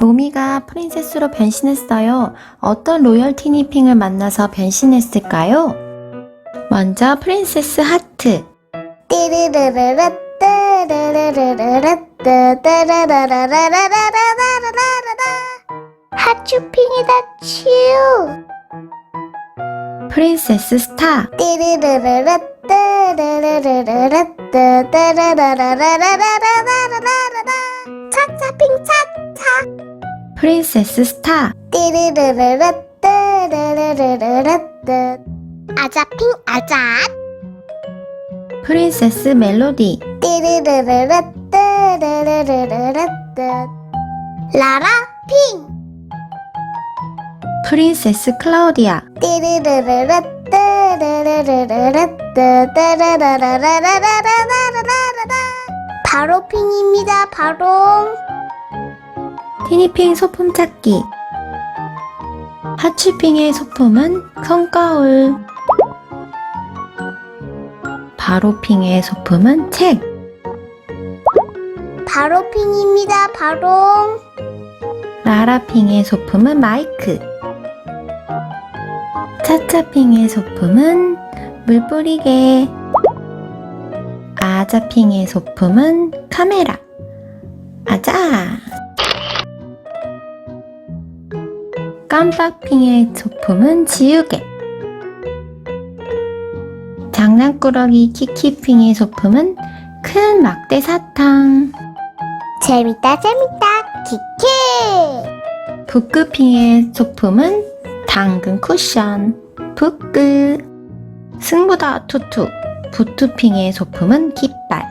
로미가 프린세스로 변신했어요. 어떤 로열 티니핑을 만나서 변신했을까요? 먼저 프린세스 하트. 하츄핑이다 치우. 프린세스 스타. 차차핑 차차. 프린세스 스타. 띠르르르르 띠르르르르르 아자핑 아자 프린세스 멜로디. 띠르르르르 띠르르르르르 라라핑 프린세스 클라우디아. 띠르르르르르르르르르르 바로 핑입니다 바로 티니핑 소품 찾기. 하츄핑의 소품은 손거울. 바로핑의 소품은 책. 바로 핑입니다 바로 라라핑의 소품은 마이크. 차차핑의 소품은 물뿌리개. 아자핑의 소품은 카메라. 아자! 깜빡핑의 소품은 지우개. 장난꾸러기 키키핑의 소품은 큰 막대 사탕. 재밌다 재밌다 키키 북크핑의 소품은 당근 쿠션, 북크. 승부다 투투, 부투핑의 소품은 깃발.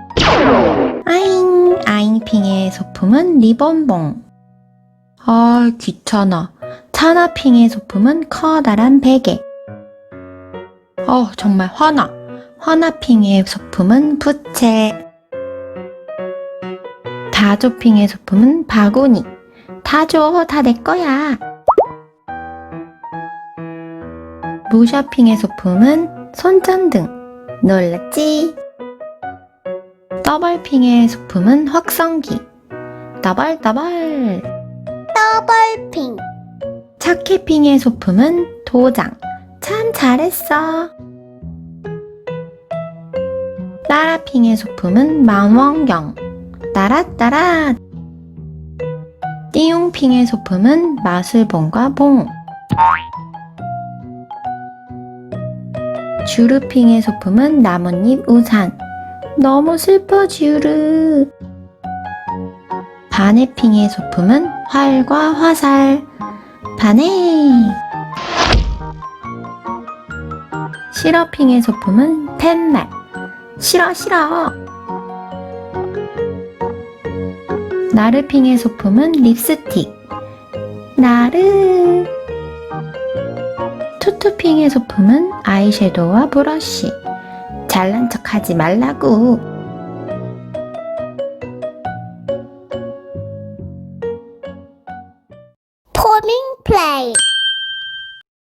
아잉, 아잉핑의 소품은 리본봉. 아, 귀찮아. 차나핑의 소품은 커다란 베개. 어, 정말 화나. 화나핑의 소품은 부채. 다조핑의 소품은 바구니. 다 줘, 다 내 거야. 무샤핑의 소품은 손전등. 놀랐지? 더블핑의 소품은 확성기. 더벌더벌. 더블핑 차키핑의 소품은 도장. 참 잘했어. 따라핑의 소품은 망원경. 따라따라. 띠용핑의 소품은 마술봉과 봉. 주르핑의 소품은 나뭇잎 우산. 너무 슬퍼, 주르. 바네핑의 소품은 활과 화살. 바네. 시러핑의 소품은 팻말. 싫어, 싫어. 나르핑의 소품은 립스틱. 나르. 투투핑의 소품은 아이섀도우와 브러쉬. 잘난 척 하지 말라고. forming play.